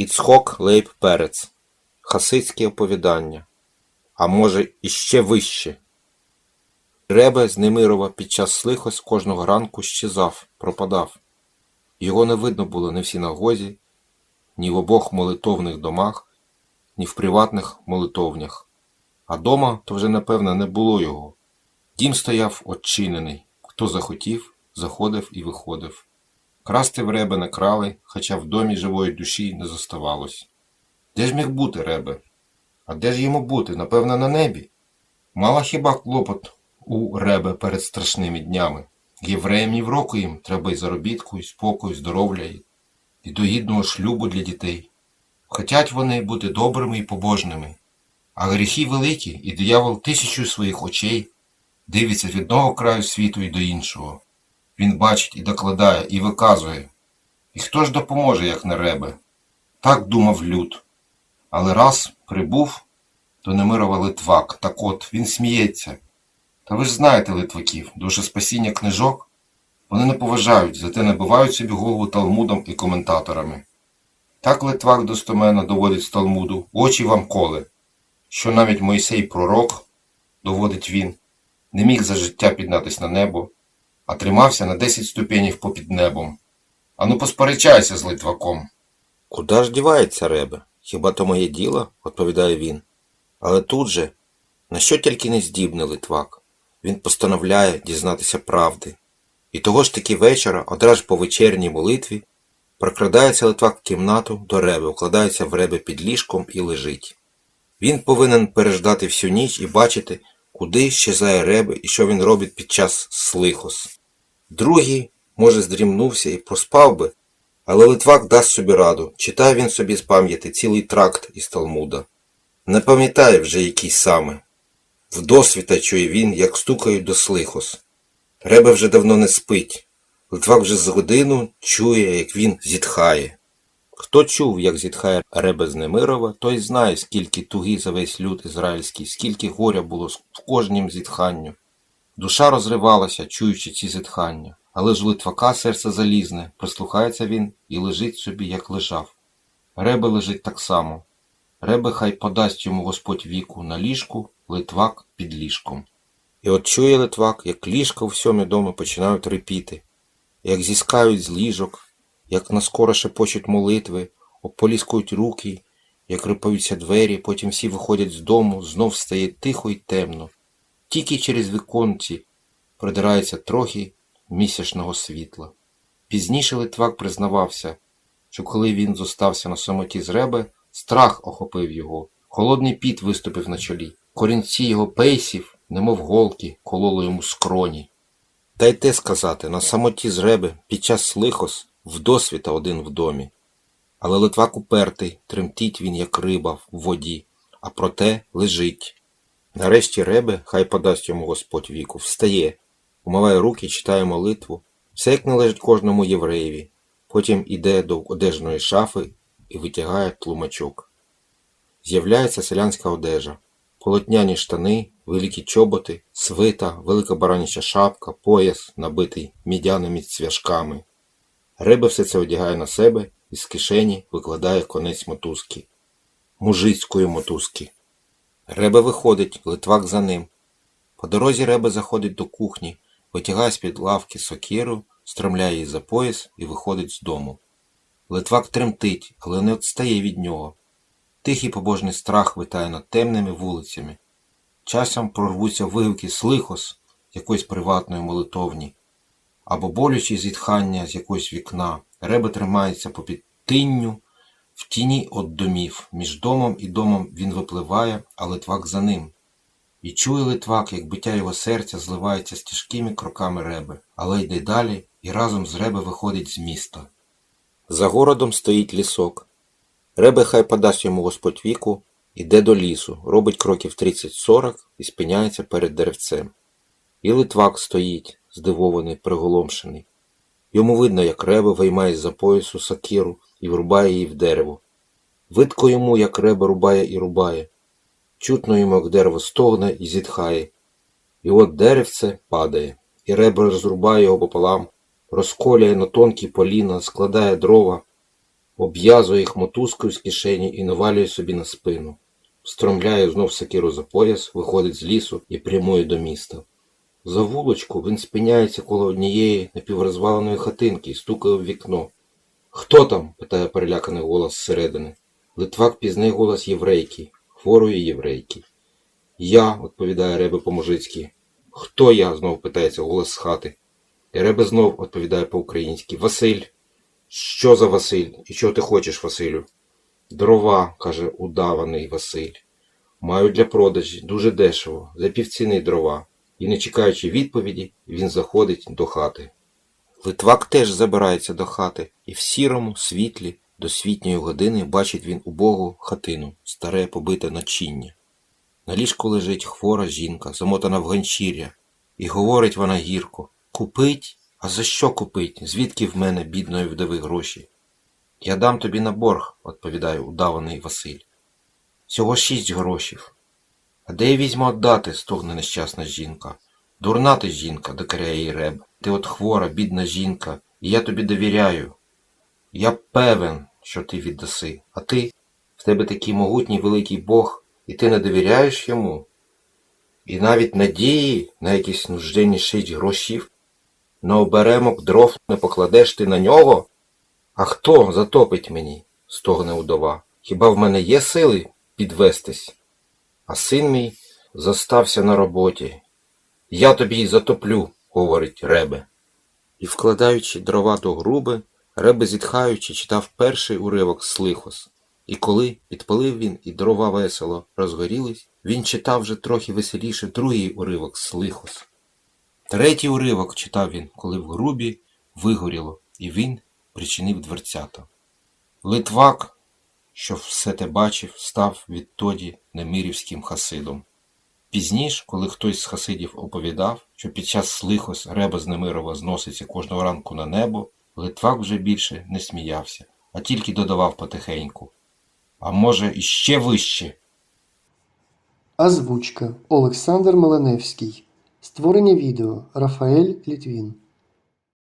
Іцхок Лейб Перец. Хасидське оповідання. А може, іще вище. Ребе з Немирова під час слихось кожного ранку щезав, пропадав. Його не видно було ні в синагозі, ні в обох молитовних домах, ні в приватних молитовнях. А дома то вже, напевно, не було його. Дім стояв odчинений. Хто захотів, заходив і виходив. Красти в ребе не крали, хоча в домі живої душі не зоставалось. Де ж міг бути ребе? А де ж йому бути? Напевно, на небі. Мала хіба клопот у ребе перед страшними днями. Євреям ні в року їм треба й заробітку, і спокою, здоров'я, і- і до гідного шлюбу для дітей. Хотять вони бути добрими і побожними, а гріхи великі, і диявол тисячу своїх очей дивиться від одного краю світу і до іншого. Він бачить і докладає, і виказує. І хто ж допоможе, як не ребе? Так думав люд. Але раз прибув до Немирова Литвак, так от він сміється. Та ви ж знаєте литваків, душе спасіння книжок. Вони не поважають, зате набивають собі голову талмудом і коментаторами. Так Литвак достоменно доводить з Талмуду, очі вам коле, що навіть Мойсей пророк, доводить він, не міг за життя піднятись на небо, а тримався на 10 ступенів попід небом. Ану посперечайся з Литваком. Куда ж дівається ребе? Хіба то моє діло? відповідає він. Але тут же, на що тільки не здібний Литвак, він постановляє дізнатися правди. І того ж таки вечора, одразу по вечірній молитві, прокрадається Литвак в кімнату до реби, укладається в ребе під ліжком і лежить. Він повинен переждати всю ніч і бачити, куди щезає реби і що він робить під час слихос. Другий, може, здрімнувся і проспав би, але Литвак дасть собі раду, читає він собі з пам'яті цілий тракт із Талмуда. Не пам'ятає вже який саме. Вдосвіта чує він, як стукають до слихос. Ребе вже давно не спить. Литвак вже з годину чує, як він зітхає. Хто чув, як зітхає Ребе з Немирова, той знає, скільки туги за весь люд ізраїльський, скільки горя було в кожнім зітханню. Душа розривалася, чуючи ці зітхання, але ж Литвака серце залізне, прислухається він і лежить собі, як лежав. Ребе лежить так само. Ребе хай подасть йому Господь віку на ліжку, Литвак під ліжком. І от чує Литвак, як ліжка у всьому дому починають репіти, як зіскають з ліжок, як наскоро шепочуть молитви, ополіскують руки, як рипаються двері, потім всі виходять з дому, знов стає тихо й темно. Тільки через віконці придирається трохи місячного світла. Пізніше Литвак признавався, що коли він зостався на самоті з Ребе, страх охопив його, холодний піт виступив на чолі, корінці його пейсів, немов голки, кололи йому скроні. Та й те сказати, на самоті з Ребе під час лихос вдосвіта один в домі. Але Литвак упертий, тремтить він, як риба в воді, а проте лежить. Нарешті Ребе, хай подасть йому Господь віку, встає, умиває руки, читає молитву, все як належить кожному євреєві. Потім іде до одежної шафи і витягає тлумачок. З'являється селянська одежа, полотняні штани, великі чоботи, свита, велика бараняча шапка, пояс, набитий мідяними цвяшками. Ребе все це одягає на себе і з кишені викладає конець мотузки. Мужицької мотузки. Ребе виходить, литвак за ним. По дорозі Ребе заходить до кухні, витягає з-під лавки сокиру, стромляє її за пояс і виходить з дому. Литвак тремтить, але не відстає від нього. Тихий побожний страх витає над темними вулицями. Часом прорвуться вигуки слихос якоїсь приватної молитовні, або болючі зітхання з якогось вікна. Ребе тримається попід тинню, в тіні від домів. Між домом і домом він випливає, а Литвак за ним. І чує Литвак, як биття його серця зливається з тяжкими кроками Реби, але йде далі і разом з Реби виходить з міста. За городом стоїть лісок. Ребе хай подасть йому Господь віку, іде до лісу, робить кроків 30-40 і спиняється перед деревцем. І Литвак стоїть, здивований, приголомшений. Йому видно, як Ребе виймає з-за поясу сакиру і врубає її в дерево. Видко йому, як Ребе рубає і рубає. Чутно йому, як дерево стогне і зітхає. І от деревце падає, і Ребе розрубає його пополам, розколює на тонкі поліна, складає дрова. обв'язує їх мотузкою з кишені і навалює собі на спину. Стромляє знов сокиру за пояс, виходить з лісу і прямує до міста. За вулочку він спиняється коло однієї напіврозваленої хатинки і стукає в вікно. Хто там? питає переляканий голос зсередини. Литвак пізнає голос єврейки, хворої єврейки. Я, відповідає Ребе по-мужицьки. Хто я? знов питається голос з хати. І Ребе знов відповідає по-українськи. Василь. Що за Василь? І чого ти хочеш, Василю? Дрова, каже удаваний Василь. Маю для продажі дуже дешево, за півціни дрова. І не чекаючи відповіді, він заходить до хати. Литвак теж забирається до хати, і в сірому світлі до світньої години бачить він убогу хатину, старе побите начиння. На ліжку лежить хвора жінка, замотана в ганчір'я, і говорить вона гірко Купить? А за що купить? Звідки в мене, бідної вдови, гроші? Я дам тобі на борг, відповідає удаваний Василь. Всього шість грошів. А де я візьму отдати, стогне нещасна жінка. Дурна ти жінка, докоряє її реб. Ти от хвора, бідна жінка, і я тобі довіряю. Я певен, що ти віддаси, а ти, в тебе такий могутній великий Бог, і ти не довіряєш йому. І навіть надії на якісь нужденні шість грошів, на оберемок дров не покладеш ти на нього? А хто затопить мені? стогне удова. Хіба в мене є сили підвестись? А син мій зостався на роботі. Я тобі й затоплю, говорить Ребе. І вкладаючи дрова до груби, Ребе зітхаючи читав перший уривок Слихос. І коли підпалив він і дрова весело розгорілись, він читав вже трохи веселіше другий уривок Слихос. Третій уривок читав він, коли в грубі вигоріло, і він причинив дверцята. Литвак, що все те бачив, став відтоді немирівським хасидом. Пізніш, коли хтось з хасидів оповідав, що під час слихос Реба з Немирова зноситься кожного ранку на небо, Литвак вже більше не сміявся, а тільки додавав потихеньку. А може, іще вище. Озвучка Олександр Меленевський. Створення відео Рафаель Літвін.